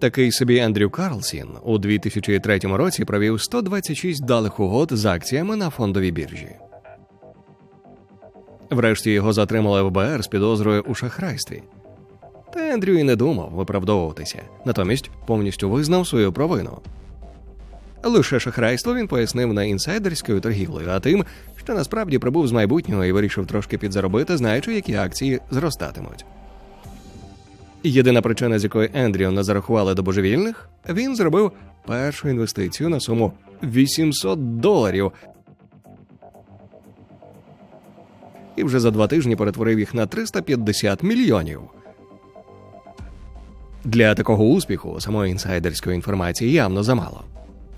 Такий собі Ендрю Карлсін у 2003 році провів 126 далих угод з акціями на фондовій біржі. Врешті його затримали ФБР з підозрою у шахрайстві. Та Ендрю і не думав виправдовуватися, натомість повністю визнав свою провину. Лише шахрайство він пояснив не інсайдерською торгівлею, а тим, що насправді прибув з майбутнього і вирішив трошки підзаробити, знаючи, які акції зростатимуть. Єдина причина, з якої Ендрю не зарахували до божевільних, він зробив першу інвестицію на суму 800 доларів. І вже за два тижні перетворив їх на 350 мільйонів. Для такого успіху самої інсайдерської інформації явно замало.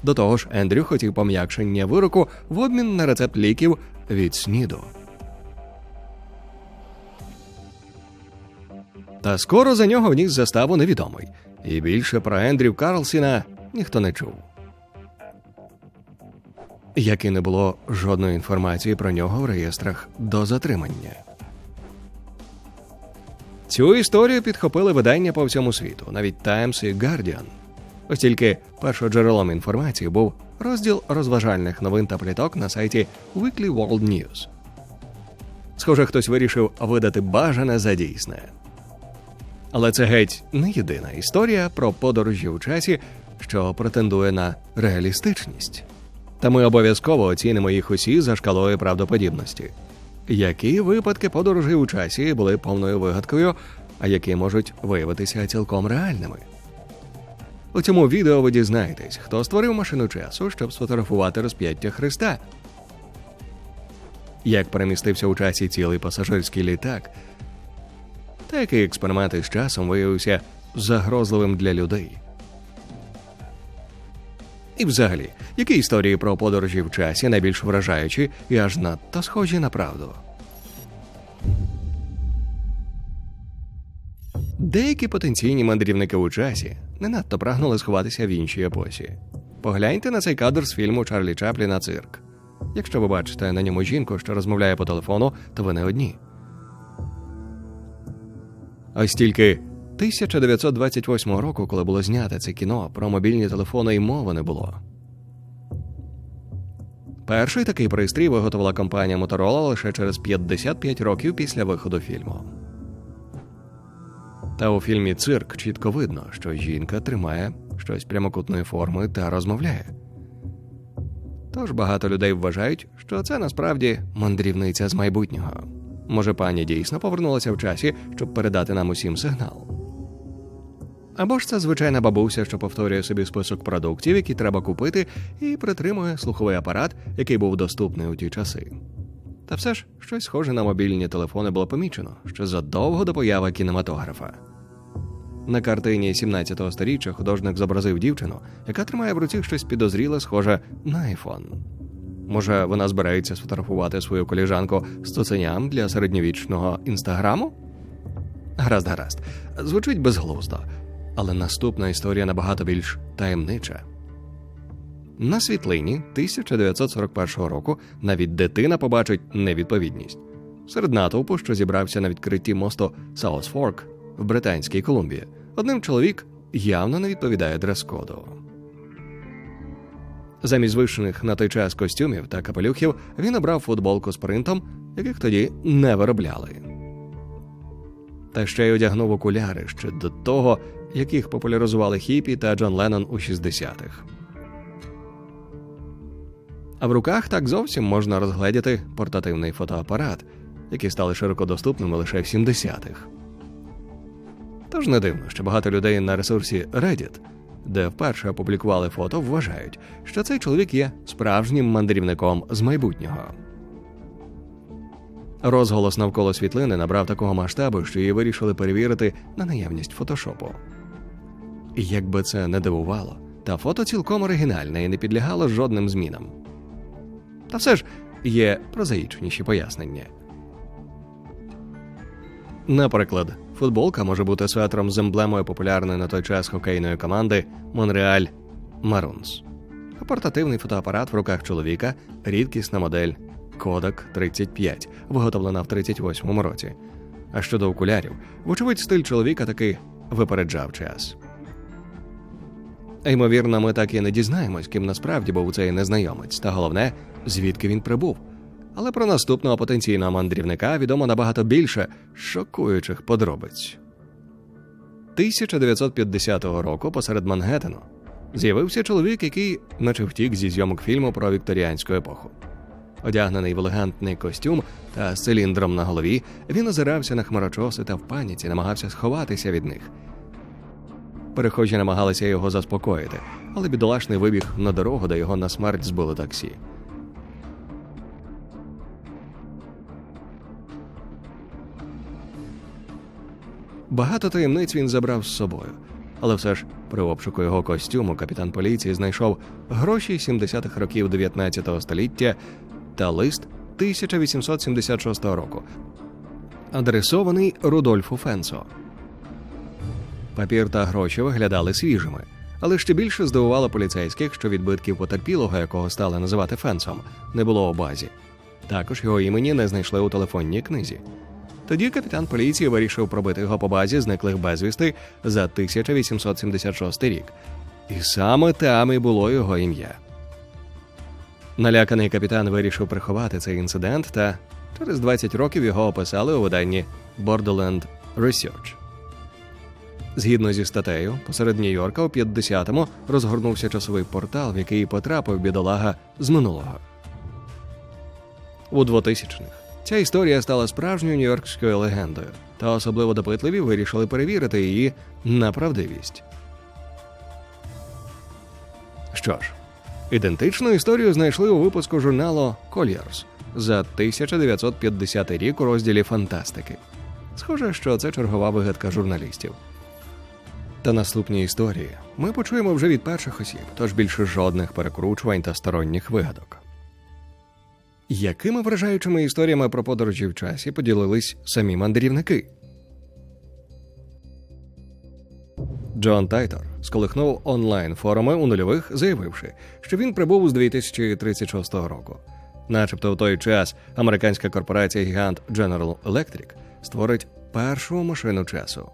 До того ж, Ендрю хотів пом'якшення вироку в обмін на рецепт ліків від СНІДу. Та скоро за нього вніс заставу невідомий, і більше про Ендрю Карлсіна ніхто не чув. Як і не було жодної інформації про нього в реєстрах до затримання. Цю історію підхопили видання по всьому світу, навіть Times і Guardian. Ось тільки першоджерелом інформації був розділ розважальних новин та пліток на сайті Weekly World News. Схоже, хтось вирішив видати бажане за дійсне. Але це геть не єдина історія про подорожі у часі, що претендує на реалістичність. Та ми обов'язково оцінимо їх усі за шкалою правдоподібності. Які випадки подорожей у часі були повною вигадкою, а які можуть виявитися цілком реальними? У цьому відео ви дізнаєтесь, хто створив машину часу, щоб сфотографувати розп'яття Христа, як перемістився у часі цілий пасажирський літак, та який експеримент із часом виявився загрозливим для людей. І взагалі, які історії про подорожі в часі найбільш вражаючі і аж надто схожі на правду. Деякі потенційні мандрівники у часі не надто прагнули сховатися в іншій епосі. Погляньте на цей кадр з фільму Чарлі Чапліна Цирк. Якщо ви бачите на ньому жінку, що розмовляє по телефону, то ви не одні. Ось тільки 1928 року, коли було знято це кіно, про мобільні телефони й мови не було. Перший такий пристрій виготовила компанія Motorola лише через 55 років після виходу фільму. Та у фільмі Цирк чітко видно, що жінка тримає щось прямокутної форми та розмовляє. Тож багато людей вважають, що це насправді мандрівниця з майбутнього. Може, пані дійсно повернулася в часі, щоб передати нам усім сигнал. Або ж це звичайна бабуся, що повторює собі список продуктів, які треба купити, і притримує слуховий апарат, який був доступний у ті часи. Та все ж щось схоже на мобільні телефони було помічено ще задовго до появи кінематографа. На картині 17-го сторіччя художник зобразив дівчину, яка тримає в руці щось підозріле, схоже на айфон. Може, вона збирається сфотографувати свою коліжанку з цуценям для середньовічного інстаграму? Гаразд, гаразд. Звучить безглуздо, але наступна історія набагато більш таємнича. На світлині 1941 року навіть дитина побачить невідповідність серед натовпу, що зібрався на відкритті мосту Саусфорк в Британській Колумбії. Одним чоловік явно не відповідає дрес-коду. Замість вишених на той час костюмів та капелюхів він обрав футболку з принтом, яких тоді не виробляли. Та ще й одягнув окуляри ще до того, яких популяризували Хіпі та Джон Леннон у 60-х. А в руках так зовсім можна розгледіти портативний фотоапарат, які стали широко доступними лише в 70-х. Тож не дивно, що багато людей на ресурсі Reddit, де вперше опублікували фото, вважають, що цей чоловік є справжнім мандрівником з майбутнього. Розголос навколо світлини набрав такого масштабу, що її вирішили перевірити на наявність фотошопу. Як би це не дивувало, та фото цілком оригінальне і не підлягало жодним змінам. Та все ж є прозаїчніші пояснення. Наприклад, футболка може бути светром з емблемою популярної на той час хокейної команди Монреаль Марунс, а портативний фотоапарат в руках чоловіка рідкісна модель Kodak 35, виготовлена в 38-му році. А щодо окулярів, вочевидь, стиль чоловіка таки випереджав час. Ймовірно, ми так і не дізнаємось, ким насправді був цей незнайомець, та головне, звідки він прибув. Але про наступного потенційного мандрівника відомо набагато більше шокуючих подробиць. 1950 року посеред Мангеттену з'явився чоловік, який наче втік зі зйомок фільму про вікторіанську епоху. Одягнений в елегантний костюм та з циліндром на голові, він озирався на хмарочоси та в паніці намагався сховатися від них. Перехожі намагалися його заспокоїти, але бідолашний вибіг на дорогу, де його на смерть збило таксі. Багато таємниць він забрав з собою, але все ж при обшуку його костюму капітан поліції знайшов гроші 70-х років 19 століття та лист 1876 року, адресований Рудольфу Фенсо. Папір та гроші виглядали свіжими, але ще більше здивувало поліцейських, що відбитків потерпілого, якого стали називати Фенсом, не було у базі. Також його імені не знайшли у телефонній книзі. Тоді капітан поліції вирішив пробити його по базі зниклих безвісти за 1876 рік. І саме там і було його ім'я. Наляканий капітан вирішив приховати цей інцидент, та через 20 років його описали у виданні Borderland Research. Згідно зі статтею, посеред Нью-Йорка у 50-му розгорнувся часовий портал, в який потрапив бідолага з минулого. У 2000-х ця історія стала справжньою нью-йоркською легендою, та особливо допитливі вирішили перевірити її на правдивість. Що ж, ідентичну історію знайшли у випуску журналу Colliers за 1950 рік у розділі Фантастики. Схоже, що це чергова вигадка журналістів. Та наступні історії ми почуємо вже від перших осіб, тож більше жодних перекручувань та сторонніх вигадок. Якими вражаючими історіями про подорожі в часі поділились самі мандрівники? Джон Тайтор сколихнув онлайн форуми у нульових, заявивши, що він прибув з 2036 року. Начебто в той час американська корпорація гігант General Electric створить першу машину часу.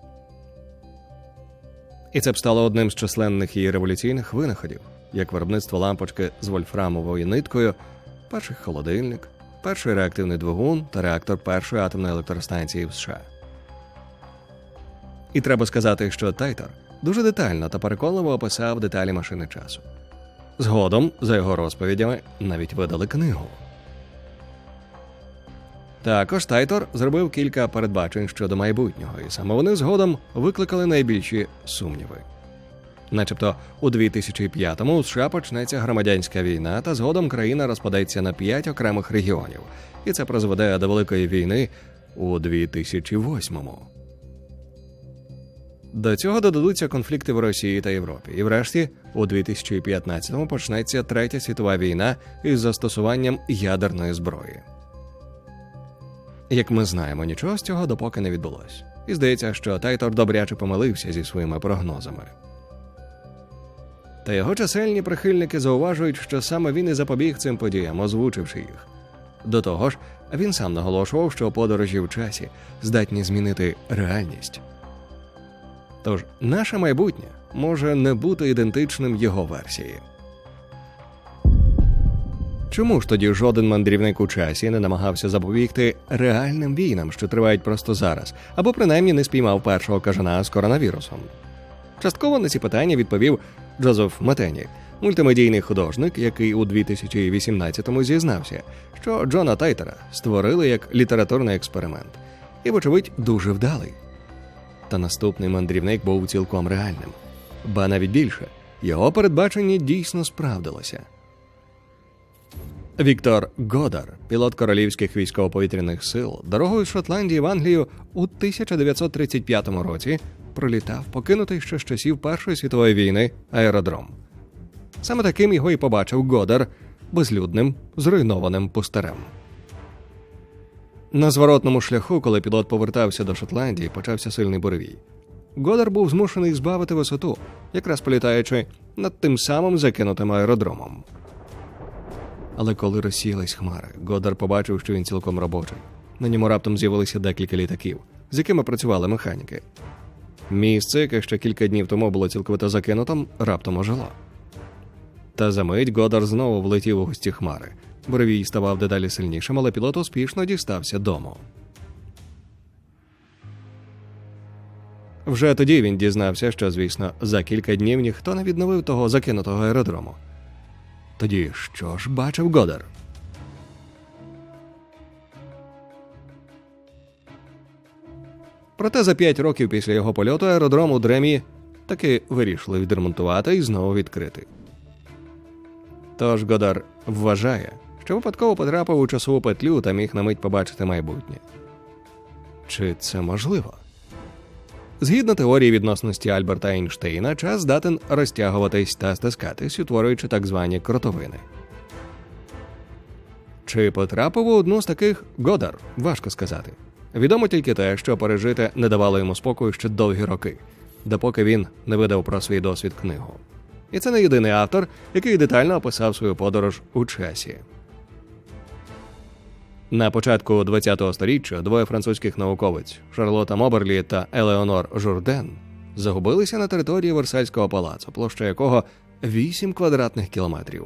І це б стало одним з численних її революційних винаходів, як виробництво лампочки з вольфрамовою ниткою, перший холодильник, перший реактивний двигун та реактор першої атомної електростанції в США. І треба сказати, що Тайтор дуже детально та переконливо описав деталі машини часу. Згодом, за його розповідями, навіть видали книгу. Також Тайтор зробив кілька передбачень щодо майбутнього, і саме вони згодом викликали найбільші сумніви. Начебто у 2005-му у США почнеться громадянська війна, та згодом країна розпадеться на п'ять окремих регіонів, і це призведе до великої війни у 2008-му. До цього додадуться конфлікти в Росії та Європі. І врешті, у 2015-му почнеться третя світова війна із застосуванням ядерної зброї. Як ми знаємо, нічого з цього допоки не відбулось. І здається, що Тайтор добряче помилився зі своїми прогнозами. Та його чисельні прихильники зауважують, що саме він і запобіг цим подіям, озвучивши їх. До того ж, він сам наголошував, що подорожі в часі здатні змінити реальність. Тож наше майбутнє може не бути ідентичним його версії. Чому ж тоді жоден мандрівник у часі не намагався запобігти реальним війнам, що тривають просто зараз, або принаймні не спіймав першого кажана з коронавірусом? Частково на ці питання відповів Джозеф Матені, мультимедійний художник, який у 2018-му зізнався, що Джона Тайтера створили як літературний експеримент, і, вочевидь, дуже вдалий. Та наступний мандрівник був цілком реальним, ба навіть більше його передбачення дійсно справдилося. Віктор Годар, пілот королівських військово-повітряних сил, дорогою з Шотландії в Англію у 1935 році пролітав покинутий ще з часів Першої світової війни аеродром. Саме таким його і побачив Годар безлюдним, зруйнованим пустарем. На зворотному шляху, коли пілот повертався до Шотландії, почався сильний буревій. Годар був змушений збавити висоту, якраз політаючи над тим самим закинутим аеродромом. Але коли розсіялись хмари, Годар побачив, що він цілком робочий. На ньому раптом з'явилися декілька літаків, з якими працювали механіки. Місце, яке ще кілька днів тому було цілковито закинутим, раптом ожило. Та за мить Годар знову влетів у густі хмари. Буревій ставав дедалі сильнішим, але пілот успішно дістався дому. Вже тоді він дізнався, що, звісно, за кілька днів ніхто не відновив того закинутого аеродрому. Тоді що ж бачив Годар? Проте за п'ять років після його польоту аеродром у Дремі таки вирішили відремонтувати і знову відкрити. Тож Годар вважає, що випадково потрапив у часову петлю та міг на мить побачити майбутнє. Чи це можливо? Згідно теорії відносності Альберта Ейнштейна, час здатен розтягуватись та стискатись, утворюючи так звані кротовини. Чи потрапив у одну з таких Годар? Важко сказати. Відомо тільки те, що пережити не давало йому спокою ще довгі роки, допоки він не видав про свій досвід книгу. І це не єдиний автор, який детально описав свою подорож у часі. На початку ХХ століття двоє французьких науковиць Шарлота Моберлі та Елеонор Журден загубилися на території Версальського палацу, площа якого 8 квадратних кілометрів.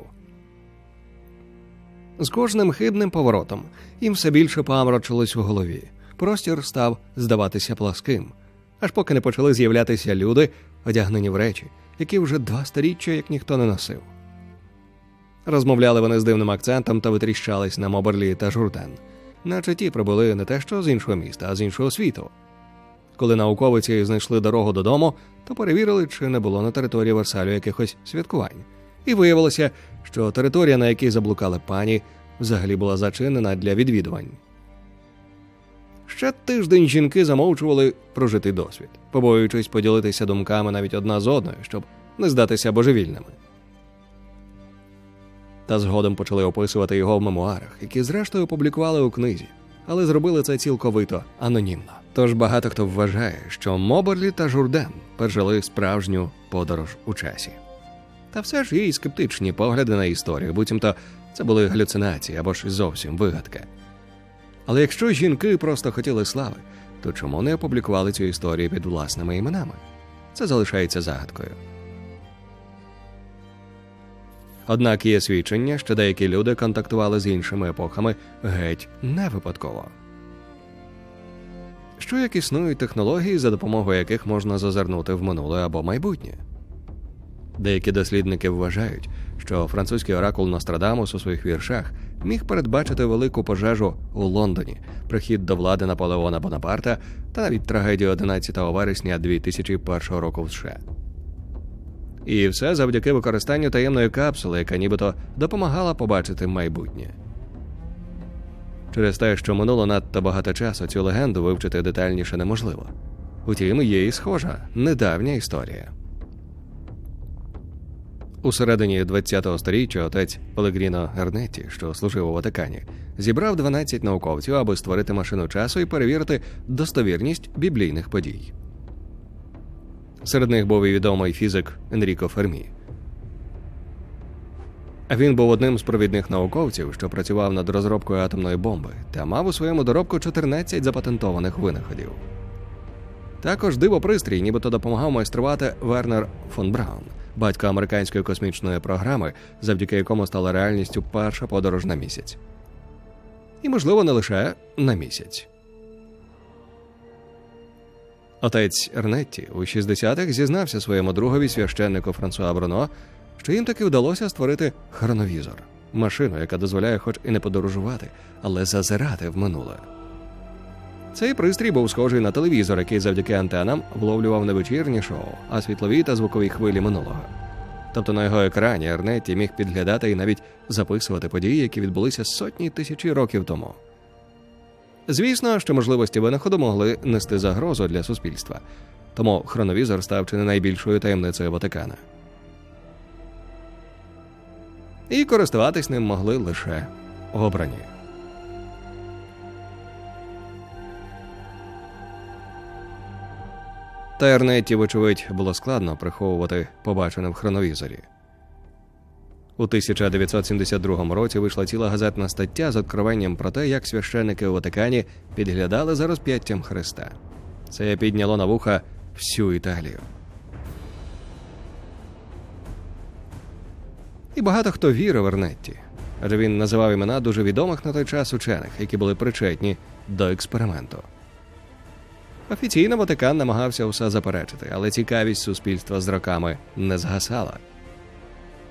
З кожним хибним поворотом їм все більше паморочилось в голові. Простір став здаватися пласким, аж поки не почали з'являтися люди, одягнені в речі, які вже два сторіччя як ніхто не носив. Розмовляли вони з дивним акцентом та витріщались на Моберлі та Журден, наче ті прибули не те, що з іншого міста, а з іншого світу. Коли науковиці знайшли дорогу додому, то перевірили, чи не було на території Версалю якихось святкувань. І виявилося, що територія, на якій заблукали пані, взагалі була зачинена для відвідувань. Ще тиждень жінки замовчували прожитий досвід, побоюючись поділитися думками навіть одна з одною, щоб не здатися божевільними. Та згодом почали описувати його в мемуарах, які зрештою опублікували у книзі, але зробили це цілковито анонімно. Тож багато хто вважає, що Моберлі та Журден пережили справжню подорож у часі. Та все ж й скептичні погляди на історію, буцімто це були галюцинації або ж зовсім вигадки. Але якщо жінки просто хотіли слави, то чому не опублікували цю історію під власними іменами? Це залишається загадкою. Однак є свідчення, що деякі люди контактували з іншими епохами геть не випадково. Що як існують технології, за допомогою яких можна зазирнути в минуле або майбутнє? Деякі дослідники вважають, що французький оракул Нострадамус у своїх віршах міг передбачити велику пожежу у Лондоні, прихід до влади Наполеона Бонапарта та навіть трагедію 11 вересня 2001 року в США. І все завдяки використанню таємної капсули, яка нібито допомагала побачити майбутнє. Через те, що минуло надто багато часу, цю легенду вивчити детальніше неможливо. Утім, є і схожа недавня історія. У середині ХХ століття отець Пелегріно Гернетті, що служив у Ватикані, зібрав 12 науковців, аби створити машину часу і перевірити достовірність біблійних подій. Серед них був і відомий фізик Енріко Фермі. Він був одним з провідних науковців, що працював над розробкою атомної бомби та мав у своєму доробку 14 запатентованих винаходів. Також дивопристрій, нібито допомагав майструвати Вернер фон Браун, батько американської космічної програми, завдяки якому стала реальністю перша подорож на місяць. І, можливо, не лише на місяць. Отець Ернетті у 60-х зізнався своєму другові священнику Франсуа Бруно, що їм таки вдалося створити хроновізор машину, яка дозволяє, хоч і не подорожувати, але зазирати в минуле. Цей пристрій був схожий на телевізор, який завдяки антенам вловлював не вечірні шоу, а світлові та звукові хвилі минулого. Тобто на його екрані Ернетті міг підглядати і навіть записувати події, які відбулися сотні тисячі років тому. Звісно, що можливості винаходу могли нести загрозу для суспільства, тому хроновізор став чи не найбільшою таємницею Ватикана. І користуватись ним могли лише обрані. Та Ернетті, вочевидь, було складно приховувати побачене в хроновізорі. У 1972 році вийшла ціла газетна стаття з откровенням про те, як священники у Ватикані підглядали за розп'яттям Христа. Це підняло на вуха всю Італію. І багато хто вірив Ернетті, адже він називав імена дуже відомих на той час учених, які були причетні до експерименту. Офіційно Ватикан намагався усе заперечити, але цікавість суспільства з роками не згасала.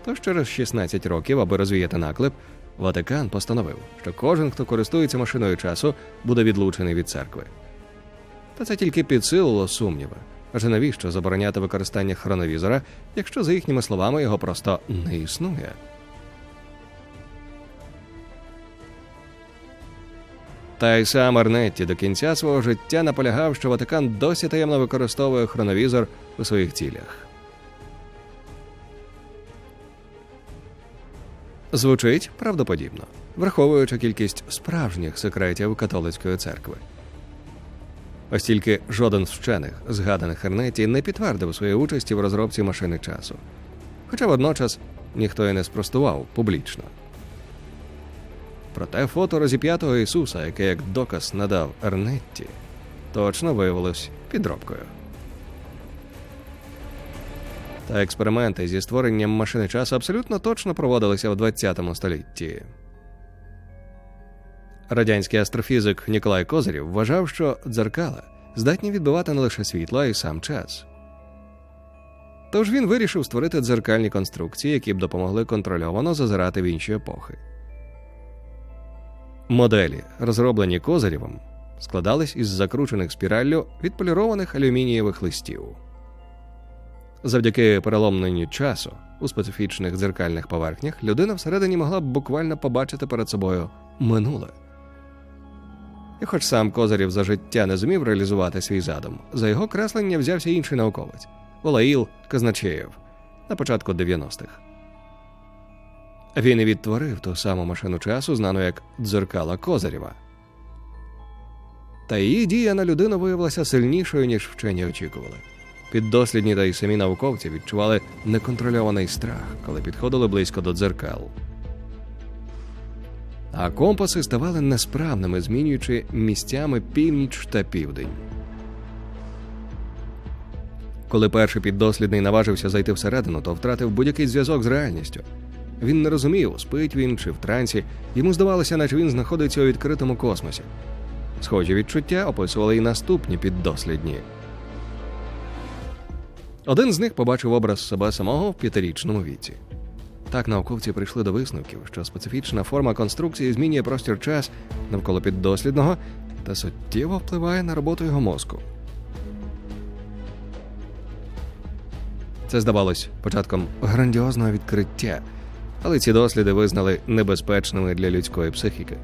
Тож через 16 років, аби розвіяти наклеп, Ватикан постановив, що кожен, хто користується машиною часу, буде відлучений від церкви. Та це тільки підсилило сумніви. Адже навіщо забороняти використання хроновізора, якщо, за їхніми словами, його просто не існує? Та й сам Арнетті до кінця свого життя наполягав, що Ватикан досі таємно використовує хроновізор у своїх цілях. Звучить правдоподібно, враховуючи кількість справжніх секретів католицької церкви. Ось тільки жоден з вчених, згаданих Ернеті, не підтвердив своєї участі в розробці машини часу. Хоча водночас ніхто і не спростував публічно. Проте фото розіп'ятого Ісуса, яке як доказ надав Ернетті, точно виявилось підробкою. Та експерименти зі створенням машини часу абсолютно точно проводилися в ХХ столітті. Радянський астрофізик Ніколай Козирєв вважав, що дзеркала здатні відбивати не лише світло, а й сам час. Тож він вирішив створити дзеркальні конструкції, які б допомогли контрольовано зазирати в інші епохи. Моделі, розроблені Козирєвим, складались із закручених спіраллю відполірованих алюмінієвих листів. Завдяки переломленню часу у специфічних дзеркальних поверхнях людина всередині могла б буквально побачити перед собою минуле. І хоч сам Козирєв за життя не зумів реалізувати свій задум, за його креслення взявся інший науковець Волаїл Казначеєв на початку 90-х. Він і відтворив ту саму машину часу, знану як дзеркала Козирєва. Та її дія на людину виявилася сильнішою, ніж вчені очікували. Піддослідні та й самі науковці відчували неконтрольований страх, коли підходили близько до дзеркал. А компаси ставали несправними, змінюючи місцями північ та південь. Коли перший піддослідний наважився зайти всередину, то втратив будь-який зв'язок з реальністю. Він не розумів, спить він чи в трансі, йому здавалося, наче він знаходиться у відкритому космосі. Схожі відчуття описували і наступні піддослідні. Один з них побачив образ себе самого в п'ятирічному віці. Так науковці прийшли до висновків, що специфічна форма конструкції змінює простір час навколо піддослідного та суттєво впливає на роботу його мозку. Це здавалось початком грандіозного відкриття, але ці досліди визнали небезпечними для людської психіки.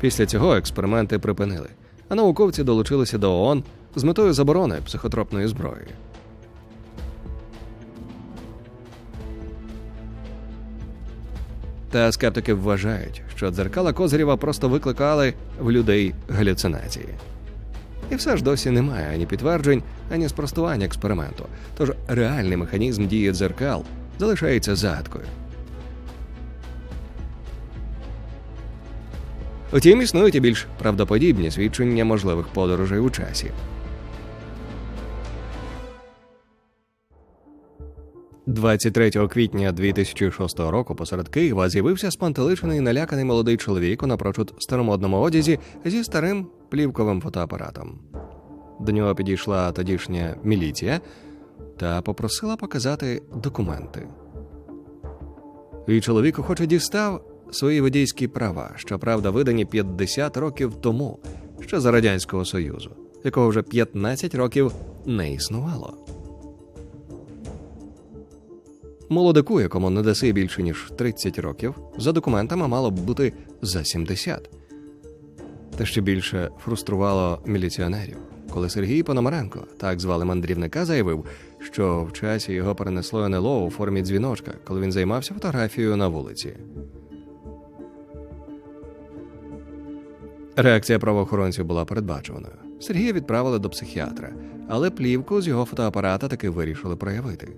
Після цього експерименти припинили, а науковці долучилися до ООН з метою заборони психотропної зброї. Та скептики вважають, що дзеркала Козирєва просто викликали в людей галюцинації. І все ж досі немає ані підтверджень, ані спростування експерименту. Тож реальний механізм дії дзеркал залишається загадкою. Утім, існують і більш правдоподібні свідчення можливих подорожей у часі. 23 квітня 2006 року посеред Києва з'явився спантеличений наляканий молодий чоловік у напрочуд старомодному одязі зі старим плівковим фотоапаратом. До нього підійшла тодішня міліція та попросила показати документи. І чоловік охоче дістав свої водійські права, щоправда, видані 50 років тому, ще за Радянського Союзу, якого вже 15 років не існувало. Молодику, якому не даси більше ніж 30 років, за документами мало б бути за 70. Та ще більше фруструвало міліціонерів, коли Сергій Пономаренко, так звали мандрівника, заявив, що в часі його перенесло НЛО у формі дзвіночка, коли він займався фотографією на вулиці. Реакція правоохоронців була передбачуваною. Сергія відправили до психіатра, але плівку з його фотоапарата таки вирішили проявити.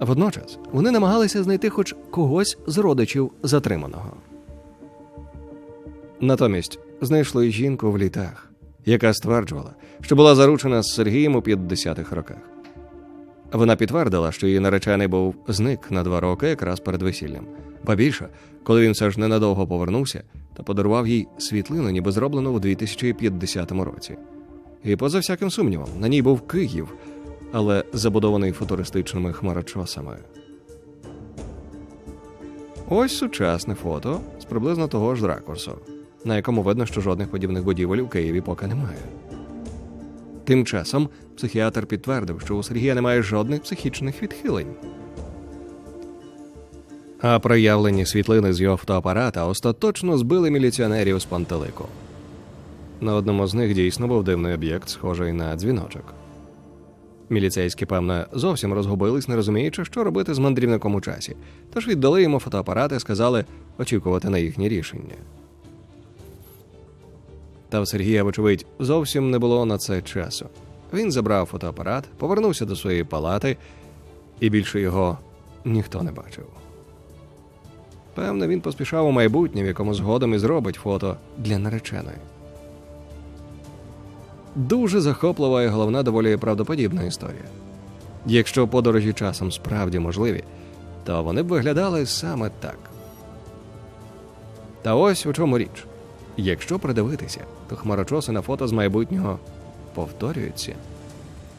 Водночас вони намагалися знайти хоч когось з родичів затриманого. Натомість знайшли жінку в літах, яка стверджувала, що була заручена з Сергієм у 50-х роках. Вона підтвердила, що її наречений був зник на два роки якраз перед весіллям. Ба більше, коли він все ж ненадовго повернувся та подарував їй світлину, ніби зроблену у 2050 році. І поза всяким сумнівом, на ній був Київ, але забудований футуристичними хмарочосами. Ось сучасне фото з приблизно того ж ракурсу, на якому видно, що жодних подібних будівель у Києві поки немає. Тим часом психіатр підтвердив, що у Сергія немає жодних психічних відхилень. А проявлені світлини з його фотоапарата остаточно збили міліціонерів з пантелику. На одному з них дійсно був дивний об'єкт, схожий на дзвіночок. Міліцейські, певне, зовсім розгубились, не розуміючи, що робити з мандрівником у часі, тож віддали йому фотоапарат і сказали очікувати на їхнє рішення. Та в Сергія, вочевидь, зовсім не було на це часу. Він забрав фотоапарат, повернувся до своєї палати, і більше його ніхто не бачив. Певне, він поспішав у майбутнє, в якому згодом і зробить фото для нареченої. Дуже захоплива і головна доволі правдоподібна історія. Якщо подорожі часом справді можливі, то вони б виглядали саме так. Та ось у чому річ. Якщо придивитися, то хмарочоси на фото з майбутнього повторюються.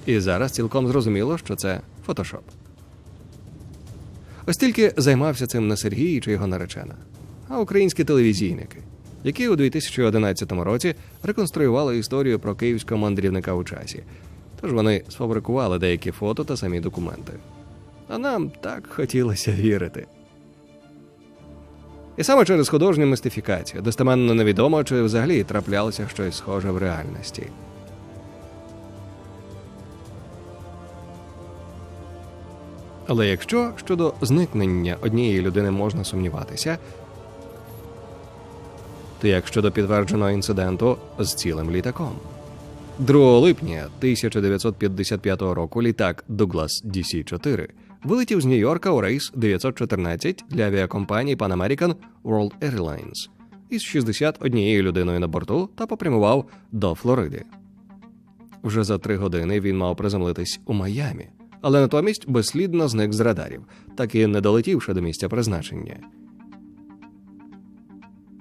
І зараз цілком зрозуміло, що це фотошоп. Ось тільки займався цим не Сергій чи його наречена, а українські телевізійники, які у 2011 році реконструювали історію про київського мандрівника у часі. Тож вони сфабрикували деякі фото та самі документи. А нам так хотілося вірити. І саме через художню мистифікацію достеменно невідомо, чи взагалі траплялося щось схоже в реальності. Але якщо щодо зникнення однієї людини можна сумніватися, то як щодо підтвердженого інциденту з цілим літаком. 2 липня 1955 року літак Douglas DC-4 вилетів з Нью-Йорка у рейс 914 для авіакомпанії Pan American World Airlines із 61 людиною на борту та попрямував до Флориди. Вже за три години він мав приземлитись у Майамі, але натомість безслідно зник з радарів, так і не долетівши до місця призначення.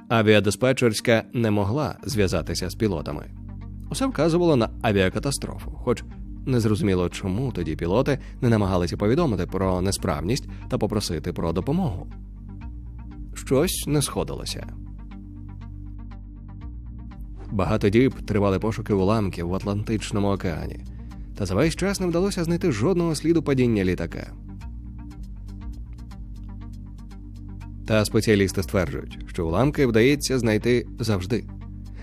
Авіадиспетчерська не могла зв'язатися з пілотами. Усе вказувало на авіакатастрофу, хоч незрозуміло, чому тоді пілоти не намагалися повідомити про несправність та попросити про допомогу. Щось не сходилося. Багато діб тривали пошуки уламків в Атлантичному океані, та за весь час не вдалося знайти жодного сліду падіння літака. Та спеціалісти стверджують, що уламки вдається знайти завжди.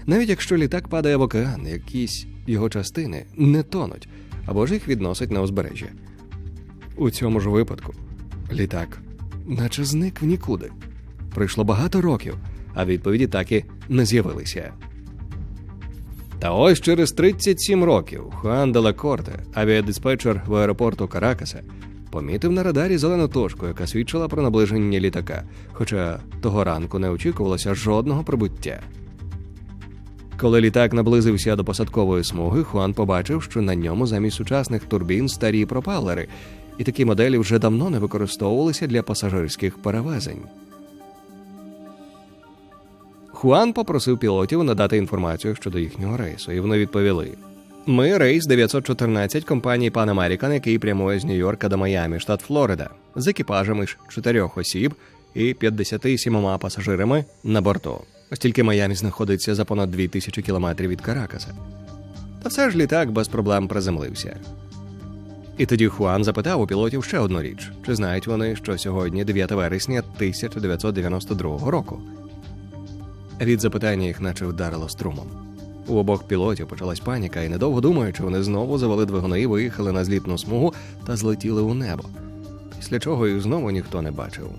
Навіть якщо літак падає в океан, якісь його частини не тонуть або ж їх відносять на узбережжя. У цьому ж випадку літак, наче зник в нікуди. Пройшло багато років, а відповіді так і не з'явилися. Та ось через 37 років Хуан де Корте, авіадиспетчер в аеропорту Каракаса, помітив на радарі зелену точку, яка свідчила про наближення літака, хоча того ранку не очікувалося жодного прибуття. Коли літак наблизився до посадкової смуги, Хуан побачив, що на ньому замість сучасних турбін старі пропелери, і такі моделі вже давно не використовувалися для пасажирських перевезень. Хуан попросив пілотів надати інформацію щодо їхнього рейсу, і вони відповіли: Ми рейс 914 компанії Pan American, який прямує з Нью-Йорка до Майамі, штат Флорида, з екіпажами ж чотирьох осіб і 57 пасажирами на борту. Оскільки Майамі знаходиться за понад 2000 кілометрів від Каракаса. Та все ж літак без проблем приземлився. І тоді Хуан запитав у пілотів ще одну річ: чи знають вони, що сьогодні 9 вересня 1992 року. Від запитання їх наче вдарило струмом. У обох пілотів почалась паніка, і недовго думаючи, вони знову завели двигуни, виїхали на злітну смугу та злетіли у небо. Після чого їх знову ніхто не бачив.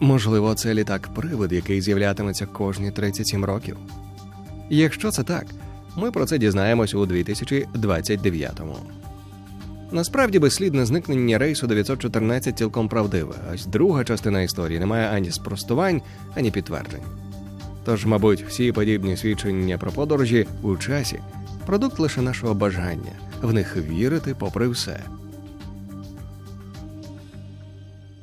Можливо, це літак-привид, який з'являтиметься кожні 37 років. Якщо це так, ми про це дізнаємось у 2029-му. Насправді безслідне зникнення рейсу 914 цілком правдиве, ось друга частина історії не має ані спростувань, ані підтверджень. Тож, мабуть, всі подібні свідчення про подорожі у часі продукт лише нашого бажання в них вірити попри все.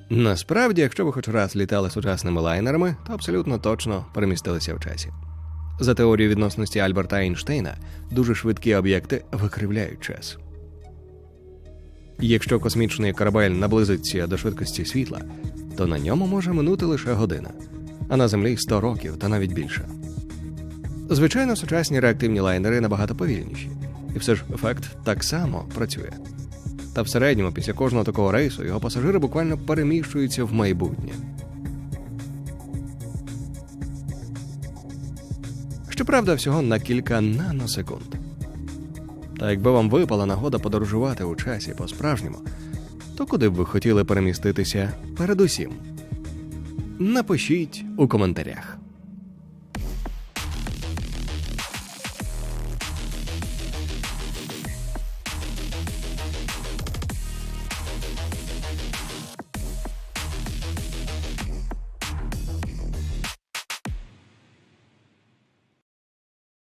Насправді, якщо ви хоч раз літали сучасними лайнерами, то абсолютно точно перемістилися в часі. За теорією відносності Альберта Ейнштейна, дуже швидкі об'єкти викривляють час. Якщо космічний корабель наблизиться до швидкості світла, то на ньому може минути лише година, а на Землі 100 років та навіть більше. Звичайно, сучасні реактивні лайнери набагато повільніші, і все ж ефект так само працює. Та в середньому, після кожного такого рейсу, його пасажири буквально переміщуються в майбутнє. Щоправда, всього на кілька наносекунд. Та якби вам випала нагода подорожувати у часі по-справжньому, то куди б ви хотіли переміститися передусім? Напишіть у коментарях.